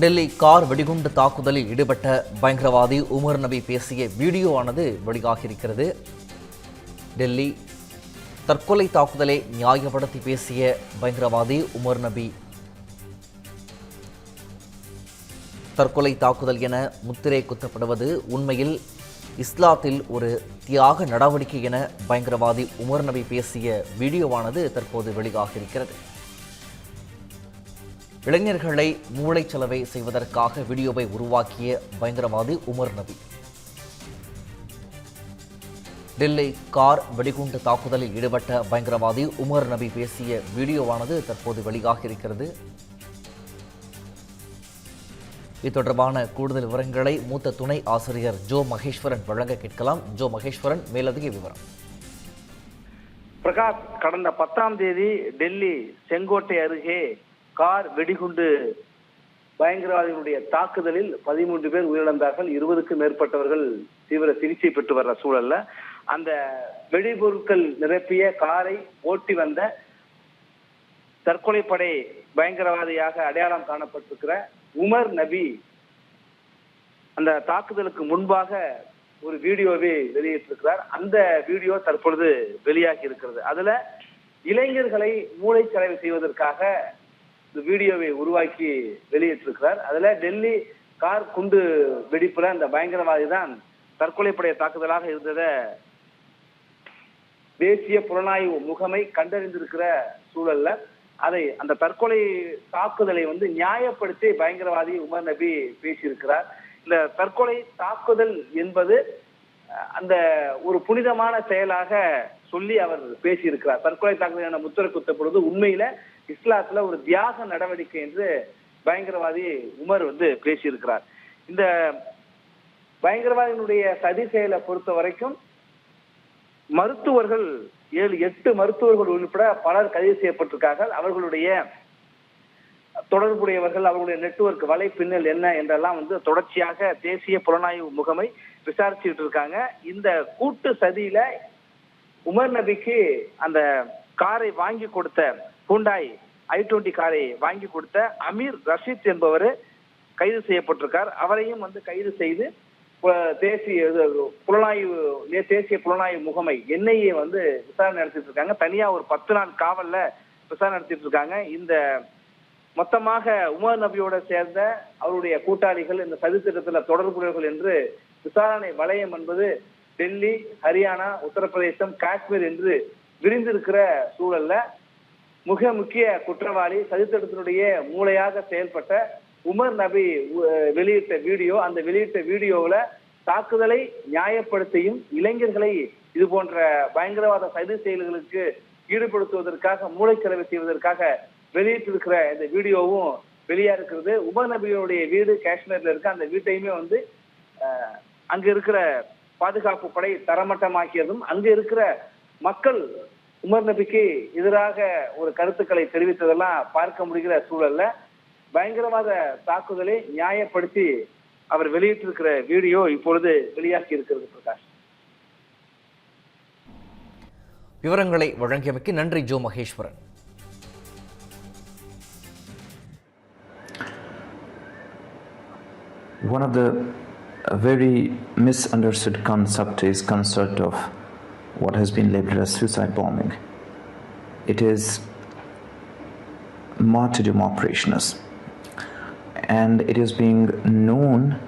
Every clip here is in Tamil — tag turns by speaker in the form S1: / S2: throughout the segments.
S1: டெல்லி கார் வெடிகுண்டு தாக்குதலில் ஈடுபட்ட பயங்கரவாதி உமர் நபி பேசிய வீடியோவானது வெளியாகியிருக்கிறது. டெல்லி தற்கொலை தாக்குதலை நியாயப்படுத்தி பேசிய பயங்கரவாதி உமர் நபி. தற்கொலை தாக்குதல் என முத்திரை குத்தப்படுவது உண்மையில் இஸ்லாத்தில் ஒரு தியாக நடவடிக்கை என பயங்கரவாதி உமர் நபி பேசிய வீடியோவானது தற்போது வெளியாகியிருக்கிறது. இளைஞர்களை மூளைச்சலவை செய்வதற்காக வீடியோவை உருவாக்கிய பயங்கரவாதி உமர் நபி. டெல்லி கார் வெடிகுண்டு தாக்குதலில் ஈடுபட்ட பயங்கரவாதி உமர் நபி பேசிய வீடியோவானது தற்போது வெளியாகியிருக்கிறது இது தொடர்பான கூடுதல் விவரங்களை மூத்த துணை ஆசிரியர் ஜோ மகேஸ்வரன் வழங்க கேட்கலாம். ஜோ மகேஸ்வரன் மேலதிக விவரம்.
S2: பிரகாஷ் கடந்த பத்தாம் தேதி டெல்லி செங்கோட்டை அருகே கார் வெடிகுண்டு பயங்கரவாதிகளுடைய தாக்குதலில் பதிமூன்று பேர் உயிரிழந்தார்கள். இருபதுக்கும் மேற்பட்டவர்கள் தீவிர சிகிச்சை பெற்று வர்ற சூழல்ல அந்த வெடிபொருட்கள் நிரப்பிய காரை ஓட்டி வந்த தற்கொலைப்படை பயங்கரவாதியாக அடையாளம் காணப்பட்டிருக்கிற உமர் நபி அந்த தாக்குதலுக்கு முன்பாக ஒரு வீடியோவை வெளியிட்டிருக்கிறார். அந்த வீடியோ தற்பொழுது வெளியாகி இருக்கிறது. அதுல இளைஞர்களை மூளைச்சலவை செய்வதற்காக இந்த வீடியோவை உருவாக்கி வெளியிட்டிருக்கிறார். அதுல டெல்லி கார் குண்டு வெடிப்புல அந்த பயங்கரவாதி தான் தற்கொலைப்படைய தாக்குதலாக இருந்ததை தேசிய புலனாய்வு முகமை கண்டறிந்திருக்கிற சூழல்ல அதை அந்த தற்கொலை தாக்குதலை வந்து நியாயப்படுத்தி பயங்கரவாதி உமர் நபி பேசியிருக்கிறார். இந்த தற்கொலை தாக்குதல் என்பது அந்த ஒரு புனிதமான செயலாக சொல்லி அவர் பேசியிருக்கிறார். தற்கொலை தாக்குதல் என முத்திரை குத்தப்படுவது உண்மையில இஸ்லாத்துல ஒரு தியாக நடவடிக்கை என்று பயங்கரவாதி உமர் வந்து பேசியிருக்கிறார். இந்த பயங்கரவாதியினுடைய சதி செயலை பொறுத்த வரைக்கும் மருத்துவர்கள் ஏழு எட்டு மருத்துவர்கள் உள்பட பலர் கைது செய்யப்பட்டிருக்கார்கள். அவர்களுடைய தொடர்புடையவர்கள் அவர்களுடைய நெட்வொர்க் வலை பின்னல் என்ன என்றெல்லாம் வந்து தொடர்ச்சியாக தேசிய புலனாய்வு முகமை விசாரிச்சுட்டு இருக்காங்க. இந்த கூட்டு சதியில உமர் நபிக்கு அந்த காரை வாங்கி கொடுத்த ஹூண்டாய் ஐ டுவெண்டி காரை வாங்கி கொடுத்த அமீர் ரஷீத் என்பவர் கைது செய்யப்பட்டிருக்கார். அவரையும் வந்து கைது செய்து தேசிய இது, புலனாய்வு தேசிய புலனாய்வு முகமை என்ஐஏ வந்து விசாரணை நடத்திட்டு இருக்காங்க. தனியா ஒரு பத்து நாள் காவல்ல விசாரணை நடத்திட்டு இருக்காங்க. இந்த மொத்தமாக உமர் நபியோட சேர்ந்த அவருடைய கூட்டாளிகள் இந்த சதித்திட்டத்துல தொடர்புடையவர்கள் என்று விசாரணை வளையம் என்பது டெல்லி ஹரியானா உத்தரப்பிரதேசம் காஷ்மீர் என்று விரிந்திருக்கிற சூழல்ல மிக முக்கிய குற்றவாளி சதித்திட்டத்தினுடைய மூளையாக செயல்பட்ட உமர் நபி வெளியிட்ட வீடியோ அந்த வெளியிட்ட வீடியோவில் தாக்குதலை நியாயப்படுத்தியும் இளைஞர்களை இது போன்ற பயங்கரவாத சதி செயல்களுக்கு ஈடுபடுத்துவதற்காக மூளைச்சலவை செய்வதற்காக வெளியிட்டிருக்கிற இந்த வீடியோவும் வெளியா இருக்கிறது. உமர் நபியுடைய வீடு காஷ்மீர்ல இருக்கு. அந்த வீட்டையுமே வந்து அங்க இருக்கிற பாதுகாப்பு படை தரமட்டமாக்கியதும் அங்க இருக்கிற மக்கள் உமர் நபிக்கு எதிராக ஒரு கருத்துக்களை தெரிவித்ததெல்லாம் பார்க்க முடிகிற சூழல்ல பயங்கரவாத தாக்குதலை நியாயப்படுத்தி அவர் வெளியிட்டிருக்கிற வீடியோ இப்பொழுது வெளியாகி இருக்கிறது பிரகாஷ்.
S1: விவரங்களை வழங்கியமைக்கு நன்றி Jo Maheswaran.
S3: One of the very misunderstood concept is concept of what has been labeled as suicide bombing. It is martyrdom operations, and it is being known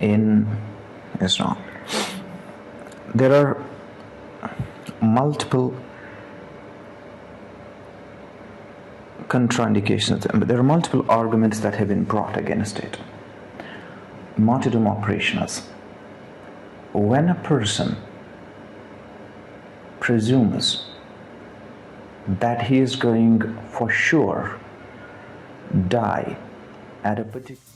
S3: in Islam. There are multiple contraindications. But there are multiple arguments that have been brought against it martyrdom operations. When a person presumes that he is going for sure die at a particular